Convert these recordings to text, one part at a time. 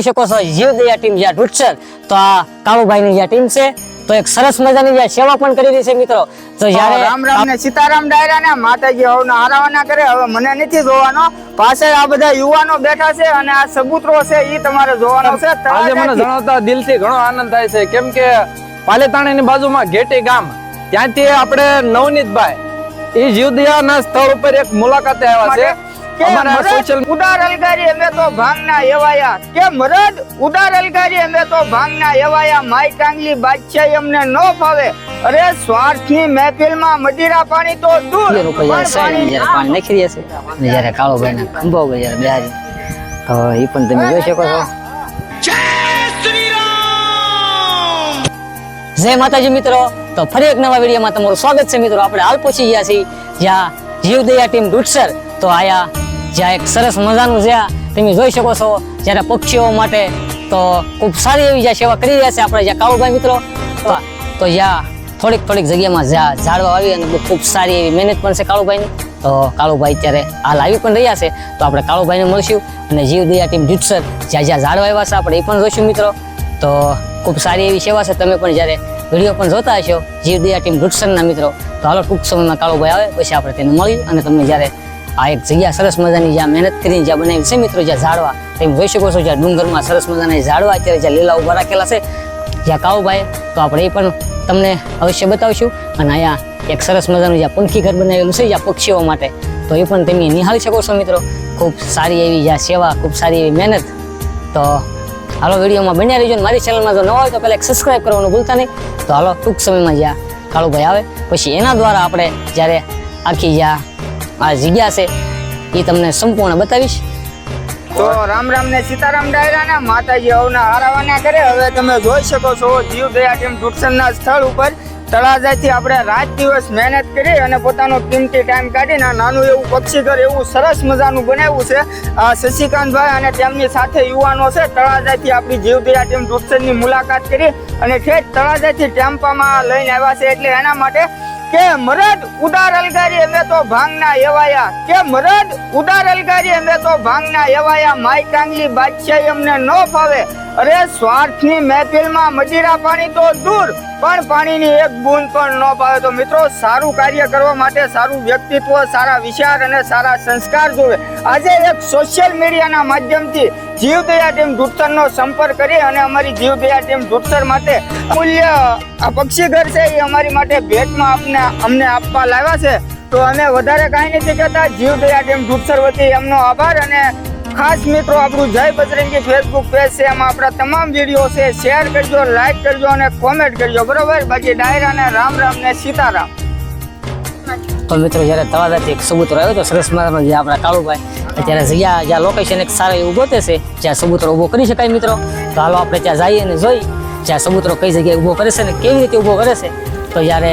જોઈ શકો છો જીવદયા ટીમ જ્યાં ઢૂંઢસર તો આ કાળુભાઈની જ્યાં ટીમ છે તો એક સરસ મજાની જ્યાં સેવા પણ કરી રહી છે મિત્રો. તો જ્યારે રામ રામ ને સીતારામ ડાયરા ને માતાજી હવના હારાવાના કરે હવે મને નથી જોવાનો. પાછળ આ બધા યુવાનો બેઠા છે અને આ સબૂતરો છે એ તમારે જોવાનો છે. આજે મને. જણાવતા દિલથી ઘણો આનંદ થાય છે. કેમ કે પાલેતાણાની બાજુમાં ઘેટી ગામ ત્યાંથી આપણે નવનીતભાઈ એ જીવદયાના સ્થળ ઉપર એક મુલાકાતે આવ્યા છે. અમારા સોશિયલ ઉદાર અલગારી અમે તો ભાંગના એવાયા કે મરદ ઉદાર અલગારી અમે તો ભાંગના એવાયા માય કાંગલી બાદશાહી અમને ન ફાવે. અરે સ્વાર્થની મહેફિલમાં મદિરા પાણી તો દૂર. બે લોકો જ્યારે પણ સાઈડ પાણી નાખી રહ્યા છે. અને જ્યારે કાળુભાઈના ખંભા ઉપર જ્યારે બેહારી. તો એ પણ તમે જોઈ શકો છો. જય માતાજી મિત્રો. તો ફરી એક નવા વિડીયોમાં તમારું સ્વાગત છે મિત્રો. આપણે હાલ પહોંચી ગયા છીએ જ્યાં જીવદયા ટીમ ડુટસર તો આયા જ્યાં એક સરસ મજાનું જ્યાં તમે જોઈ શકો છો જ્યારે પક્ષીઓ માટે તો ખૂબ સારી એવી જ્યાં સેવા કરી રહ્યા છે આપણે જ્યાં કાળુભાઈ મિત્રો. તો જ્યાં થોડીક થોડીક જગ્યામાં જ્યાં ઝાડવા આવી અને ખૂબ સારી એવી મહેનત પણ છે કાળુભાઈની. તો કાળુભાઈ અત્યારે હાલ આવી પણ રહ્યા છે. તો આપણે કાળુભાઈને મળશું અને જીવદયા ટીમ જુટસર જ્યાં જ્યાં ઝાડવા આવ્યા છે, આપણે એ પણ જોઈશું મિત્રો. તો ખૂબ સારી એવી સેવા છે. તમે પણ જ્યારે વીડિયો પણ જોતા હશો જીવદયા ટીમ ઢૂંઢસરના મિત્રો, તો હાલો ટૂંક સમયમાં કાળુભાઈ આવે, પછી આપણે તેને મળી અને તમને જ્યારે આ એક જગ્યા સરસ મજાની જ્યાં મહેનત કરીને જ્યાં બનાવી છે મિત્રો, જ્યાં ઝાડવા. તમે જોઈ શકો છો, જ્યાં ડુંગરમાં સરસ મજાના ઝાડવા અત્યારે જ્યાં લીલા ઊભા રાખેલા છે. જ્યાં કાઉભાઈ તો આપણે એ પણ તમને અવશ્ય બતાવશું. અને અહીંયા એક સરસ મજાનું જ્યાં પંખી ઘર બનાવેલું છે, જ્યાં પક્ષીઓ માટે. તો એ પણ તમે નિહાળી શકો છો મિત્રો. ખૂબ સારી એવી જ્યાં સેવા, ખૂબ સારી એવી મહેનત. તો હાલો, વિડીયોમાં બન્યા રહીજો મારી ચેનલમાં જો ન હોય તો પહેલાં સબસ્ક્રાઈબ કરવાનું ભૂલતા નહીં. તો હાલો, ટૂંક સમયમાં જ્યાં કાળુભાઈ આવે. પછી એના દ્વારા આપણે જ્યારે આખી જ્યાં આ જગ્યા છે, એ તમને સંપૂર્ણ બતાવીશ. તો રામ રામ ને સીતારામ ડાયરા ને માતાજી અવના હારાવાના કરે હવે તમે જોઈ શકો છો જીવ દયા ટીમ ઢુકસનના સ્થળ ઉપર તળાજાથી આપણે રાત દિવસ મહેનત કરી અને પોતાનો કિંમતી ટાઈમ કાઢીને નાનું એવું પક્ષી ઘર એવું સરસ મજાનું બનાવ્યું છે. શશિકાંતભાઈ અને તેમની સાથે યુવાનો છે, તળાજાથી આપણી જીવદયા ટીમ ઢુકસનની મુલાકાત કરી અને ઠેઠ તળાજાથી ટેમ્પામાં લઈને આવ્યા છે. એટલે એના માટે કે મરદ ઉદાર અલગારી અમે તો ભાંગના એવાયા કે મરદ ઉદાર અલગારી અમે તો ભાંગના એવાયા માય કાંગલી બાદશાહી અમને ન ફાવે. અરે સ્વાર્થની મહેફિલમાં મજીરા પાણી તો દૂર, પણ પાણીની એક બૂંદ પણ ન પાવે તો મિત્રો, સારું કાર્ય કરવા માટે સારું વ્યક્તિત્વ, સારા વિચાર અને સારા સંસ્કાર જોવે. આજે એક સોશિયલ મીડિયાના માધ્યમથી જીવદયા ટીમ ઢૂંઢસરનો સંપર્ક કરી અને અમારી જીવદયા ટીમ ઢૂંઢસર માટે અમૂલ્ય આ પક્ષી ઘર છે એ અમારી માટે ભેટમાં આપને, અમને આપવા લાવ્યા છે. તો અમે વધારે કાંઈ નથી કહેતા, જીવદયા ટીમ ધૂટસર વતી એમનો આભાર અને ખાસ મિત્રો, આપણું જય બજરંગી ફેસબુક પેજ છે, એમાં આપણા તમામ વીડિયો છે શેર કરજો લાઈક કરજો અને કોમેન્ટ કરજો, બરોબર? બાકી ડાયરા ને રામ રામ ને સીતારામ. તો મિત્રો, જ્યારે તવાદાથી એક સબૂત રહ્યો તો સરસ મજાનો જે આપણા કાળુભાઈ અત્યારે જગ્યા જ્યાં લોકેશન એક સારું એવું ગોતે છે, જ્યાં સબૂતરો ઊભો કરી શકાય મિત્રો. તો હાલો આપણે ત્યાં જઈએ અને જોઈ, જ્યાં સબૂતરો કઈ જગ્યાએ ઊભો કરે છે ને કેવી રીતે ઊભો કરે છે. તો જ્યારે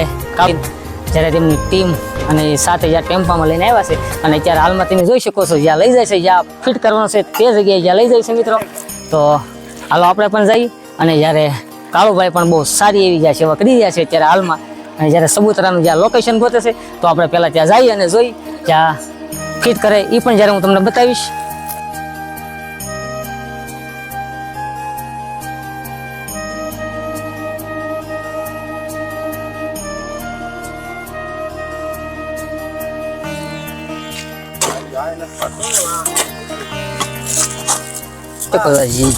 જ્યારે તેમની ટીમ અને સાથે જ્યાં ટેમ્પામાં લઈને આવ્યા છે, અને અત્યારે હાલમાં તમે જોઈ શકો છો, જ્યાં લઈ જાય છે, જ્યાં ફિટ કરવાનો છે, તે જગ્યાએ જ્યાં લઈ જાય છે મિત્રો. તો હાલો આપણે પણ જઈ અને જ્યારે કાળુભાઈ પણ બહુ સારી એવી જ્યાં સેવા કરી રહ્યા છે અત્યારે હાલમાં, અને જ્યારે સબૂતરાનું જ્યાં લોકેશન ગોતે છે, તો આપણે પહેલાં ત્યાં જઈએ અને જોઈ, જ્યાં ફિટ કરે એ પણ જ્યારે હું તમને બતાવીશ.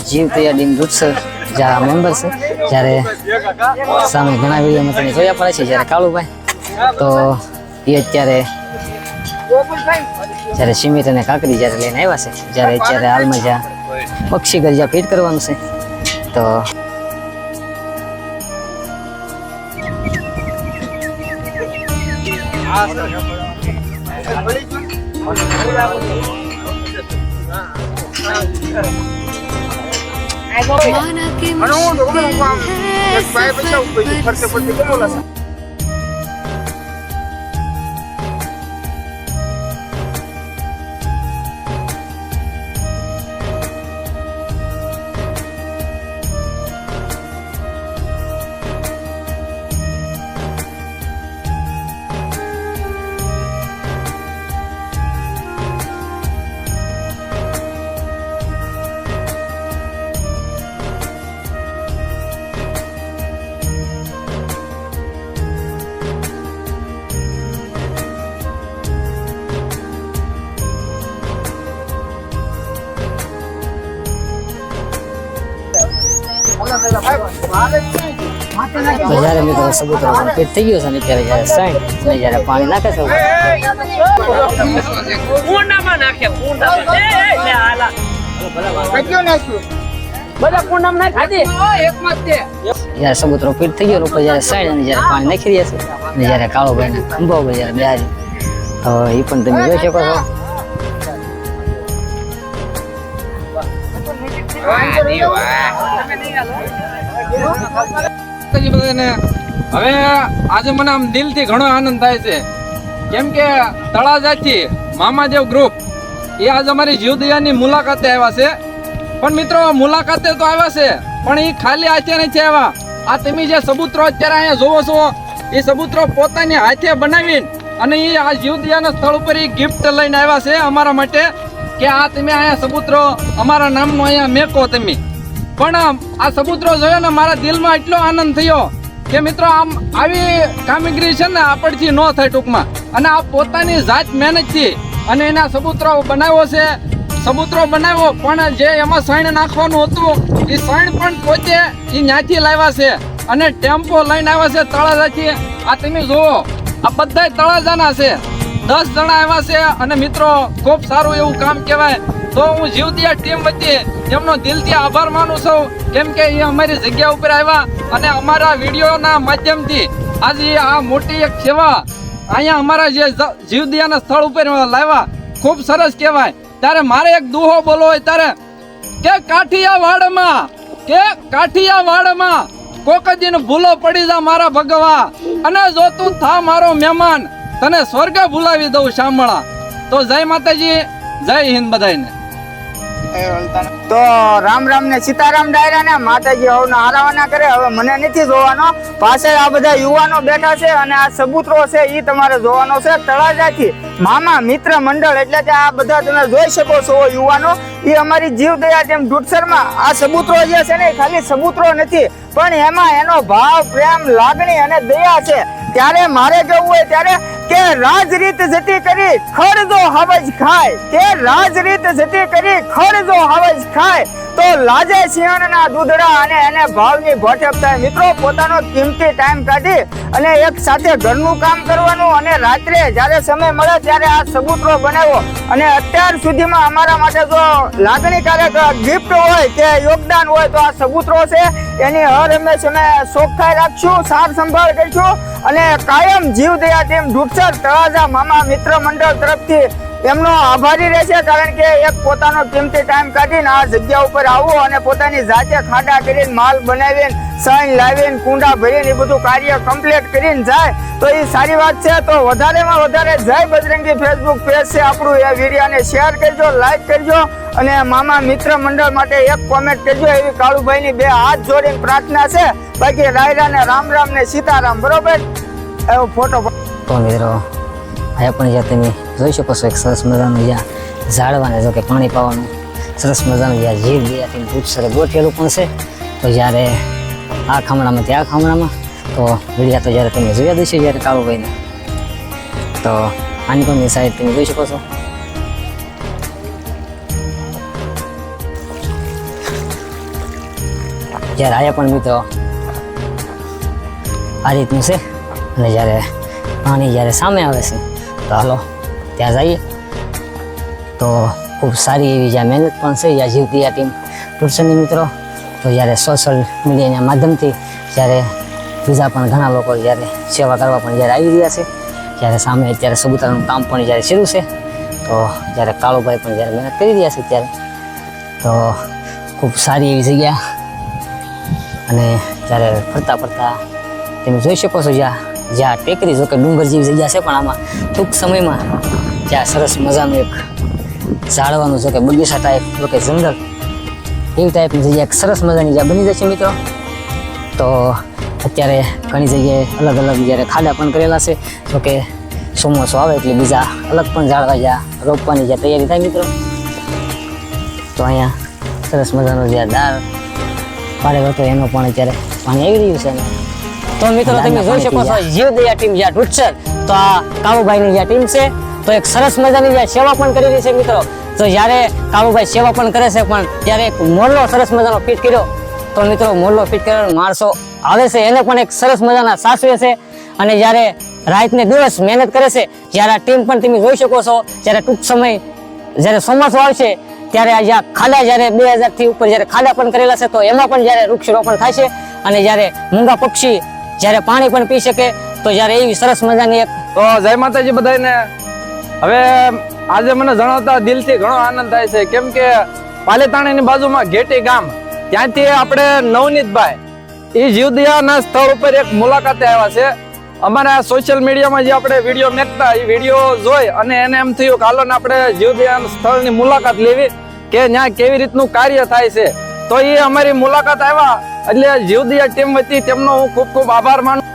જીવ તૈયાર ડીમ દૂધ છે, જ્યાં મેમ્બર છે, જ્યારે સામે ઘણા વિડીયોમાં તમે જોયા પડે છે, જ્યારે કાળુભાઈ, તો એ અત્યારે જ્યારે સિમિત અને કાકરી જ્યારે લઈને આવ્યા છે જ્યારે અત્યારે હાલમાં જ્યાં પક્ષી ગરજા ફીટ કરવાનું છે તો માના કે મુશ્કેલ હૈ જ્યારે મિત્રો સબૂતરો કમ્પ્લીટ થઈ ગયો છે ને ત્યારે જ્યારે સાઈન ને જ્યારે પાણી નાખે છે સબૂતરો ફીટ થઈ ગયો લોકો જયારે સાઈડ અને જ્યારે પાણી નાખી રહ્યા છે અને જ્યારે કાળો ભાઈ ખંભા ઉપર જ્યારે બેહારી તો એ પણ તમે જોઈ શકો છો. હવે આજે મને આમ દિલથી ઘણો આનંદ થાય છે. કેમ કે તળાજાથી મામાદેવ ગ્રુપ એ આજ અમારી જીવદયાની મુલાકાતે આવ્યા છે. પણ મિત્રો, મુલાકાતે તો આવ્યા છે, પણ એ ખાલી હાથે નથી આવ્યા. આ તમે જે સબૂતરો અત્યારે અહીંયા જોવો છો એ સબૂતરો પોતાની હાથે બનાવીને અને એ આ જીવદયાના સ્થળ ઉપર એ ગિફ્ટ લઈને આવ્યા છે અમારા માટે. કે આ તમે અહીંયા સબૂતરો અમારા નામનો અહીંયા મેકો તમે. પણ આ સબૂતરો જોયો ને મારા દિલમાં એટલો આનંદ થયો કે મિત્રો આમ આવી કામગીરી છે ને આપણથી ન થાય ટૂંકમાં. અને આ પોતાની જાત મહેનતથી અને એના સબૂતરો બનાવ્યો છે. સબૂતરો બનાવ્યો, પણ જે એમાં સૈણ નાખવાનું હતું, એ સૈણ પણ પોતે એ ન્યાથી લાવ્યા છે. અને ટેમ્પો લઈને આવ્યા છે તળાજાથી. આ તમે જુઓ, આ બધાય તળાજાના છે. દસ જણા આવ્યા છે અને મિત્રો, ખૂબ સારું એવું કામ કહેવાય. તો હું જીવદિયા ટીમ વચ્ચે એમનો દિલથી આભાર માનું છું. કેમ કે એ અમારી જગ્યા ઉપર આવ્યા અને અમારા વિડીયોના માધ્યમથી આજે આ મોટી એક સેવા અહીંયા અમારા જે જીવદિયાના સ્થળ ઉપર લાવ્યા. ખૂબ સરસ કહેવાય. ત્યારે મારે એક દુહો બોલવો હોય ત્યારે, કે કાઠિયાવાડમાં કે કાઠિયાવાડમાં કોક દિન ભૂલો પડી જા મારા ભગવા. અને જો તું થા મારો મહેમાન તને સ્વર્ગ ભૂલાવી દઉં, શામળા. તો જય માતાજી, જય હિન્દ બધાને તો રામ રામ ને સીતારામ ડાયરા ને માતાજી હવે હારાવાના કરે, હવે મને નથી જોવાનો. પાછળ આ બધા યુવાનો બેઠા છે અને આ સબૂતરો છે એ તમારે જોવાનો છે. તળાજાથી મામા મિત્ર મંડળ, એટલે કે આ બધા તમે જોઈ શકો છો યુવાનો એ અમારી જીવ દયા જેમ ડુટસરમાં આ સબૂતરો જે છે ને ખાલી સબૂતરો નથી, પણ એમાં એનો ભાવ, પ્રેમ, લાગણી અને દયા છે. ત્યારે મારે કેવું હોય ત્યારે કે રાજરીત જતી કરી ખડજો હવજ ખાય. કે રાજરીત જતી કરી ખડજો હવજ ખાય. તો લાજે સિંહણના દૂધડા અને એને ભાવની ભટકતા મિત્રો, પોતાનો કિંમતી ટાઈમ કાઢી અને એક સાથે ઘરનું કામ કરવાનું અને રાત્રે જ્યારે સમય મળે ત્યારે આ સબૂતરો બનાવ્યો અને અત્યાર સુધીમાં અમારા માટે જો લાગણીકારક ગિફ્ટ હોય કે યોગદાન હોય તો આ સબૂતરો છે, એની હર હંમેશ અમે ચોખ્ખાઈ રાખશું, સાર સંભાળ કરીશું અને કાયમ જીવદયા ટીમ ડુટસર તળાજા મામા મિત્ર મંડળ તરફથી એમનો આભારી રહેશે કારણ કે એક પોતાનો કિંમતી ટાઈમ કાઢીને આ જગ્યા ઉપર આવવું અને પોતાની જાતે ખાડા કરીને માલ બનાવીને, સાઈન લાવીને, કુંડા ભરીને એ બધું કાર્ય કમ્પ્લીટ કરીને જાય, તો એ સારી વાત છે. તો વધારેમાં વધારે જય બજરંગી ફેસબુક પેજ છે આપણું. એ વિડીયોને શેર કરજો લાઈક કરજો અને મામા મિત્ર મંડળ માટે એક કોમેન્ટ કરજો. એવી કાળુભાઈની બે હાથ જોડીને પ્રાર્થના છે. બાકી રાયરા ને રામ રામ ને સીતારામ, બરોબર? એવો ફોટો મિત્રો અહીંયા પણ જ્યાં તમે જોઈ શકો છો, એક સરસ મજાનું જ્યાં ઝાડવાને જો કે પાણી પાવાનું સરસ મજાનું જ્યાં જીવ દયાથી દૂધ સરે ગોઠવેલું પણ છે. તો જ્યારે આ ખામણામાંથી આ ખામણામાં, તો વિડિયા તો જ્યારે તમે જોયા દેશો જ્યારે કાળુભાઈને તો આની પણ સાઈડ તમે જોઈ શકો છો. જ્યારે આયા પણ મિત્રો, આ રીતનું છે. અને જ્યારે પાણી જ્યારે સામે આવે છે તો હાલો, ત્યાં જઈએ. તો ખૂબ સારી એવી જ્યાં મહેનત પણ છે, જ્યાં જીવતી આ ટીમ ટુર્સનની મિત્રો, તો જ્યારે સોશિયલ મીડિયાના માધ્યમથી જ્યારે બીજા પણ ઘણા લોકો જ્યારે સેવા કરવા પણ જ્યારે આવી રહ્યા છે, જ્યારે સામે અત્યારે સબૂતરાનું કામ પણ જ્યારે શરૂ છે, તો જ્યારે કાળુભાઈ પણ જ્યારે મહેનત કરી રહ્યા છે ત્યારે, તો ખૂબ સારી એવી જગ્યા. અને જ્યારે ફરતા ફરતા તમે જોઈ શકો છો જ્યાં જ્યાં ટેકરી જો કે ડુંગર જેવી જગ્યા છે પણ આમાં ટૂંક સમયમાં જ્યાં સરસ મજાનું એક ઝાડવાનું જો કે બગીચા ટાઈપ જો કે જંગલ એવી ટાઈપની જગ્યા, એક સરસ મજાની જ્યાં બની જશે મિત્રો. તો અત્યારે ઘણી જગ્યાએ અલગ અલગ જ્યારે ખાડા પણ કરેલા છે. જો કે ચોમાસો આવે એટલે બીજા અલગ પણ ઝાડવા જ્યાં રોપવાની જ્યાં તૈયારી થાય મિત્રો. તો અહીંયા સરસ મજાનો જ્યાં દાળ પાડેલો હતો એનો પણ અત્યારે પાણી એવી રહ્યું છે તો મિત્રો તમે જોઈ શકો છો જીવદયા ટીમ જ્યાં ઢૂંઢસર તો આ કાળુભાઈની જ્યાં ટીમ છે તો એક સરસ મજાની જ્યાં સેવા પણ કરી રહી છે મિત્રો. તો જ્યારે કાબુભાઈ સેવા પણ કરે છે પણ ત્યારે એક મોરલો સરસ મજાનો ફિટ કર્યો. તો મિત્રો મોરલો ફિટ કરેલો માણસો આવે છે એને પણ એક સરસ મજાના સાસવે છે. અને જ્યારે રાતને દિવસ મહેનત કરે છે જ્યારે આ ટીમ પણ તમે જોઈ શકો છો જ્યારે ટૂંક સમય જ્યારે ચોમાસું આવશે ત્યારે આ જ્યાં ખાડા જ્યારે બે હજારથી ઉપર જ્યારે ખાડા પણ કરેલા છે તો એમાં પણ જ્યારે વૃક્ષારોપણ થાય છે અને જ્યારે મૂંગા પક્ષી જ્યારે પાણી પણ પી શકે, તો જ્યારે એવી સરસ મજાની એક તો જય માતાજી બધાને હવે આજે મને જણાવતા દિલથી ઘણો આનંદ થાય છે. કેમ કે પાલેતાણીની બાજુમાં ઘેટી ગામ, ત્યાંથી આપણે નવનીતભાઈ એ જીવદયાના સ્થળ ઉપર એક મુલાકાતે આવ્યા છે. અમારા સોશિયલ મીડિયામાં જે આપણે વીડિયો મેકતા એ વીડિયો જોઈ અને એને એમ થયું કે હાલો આપણે જીવદયા સ્થળની મુલાકાત લેવી કે ત્યાં કેવી રીતનું કાર્ય થાય છે. તો એ અમારી મુલાકાત આવ્યા એટલે જીવદિયા ટીમ વતી તેમનો હું ખૂબ ખૂબ આભાર માનું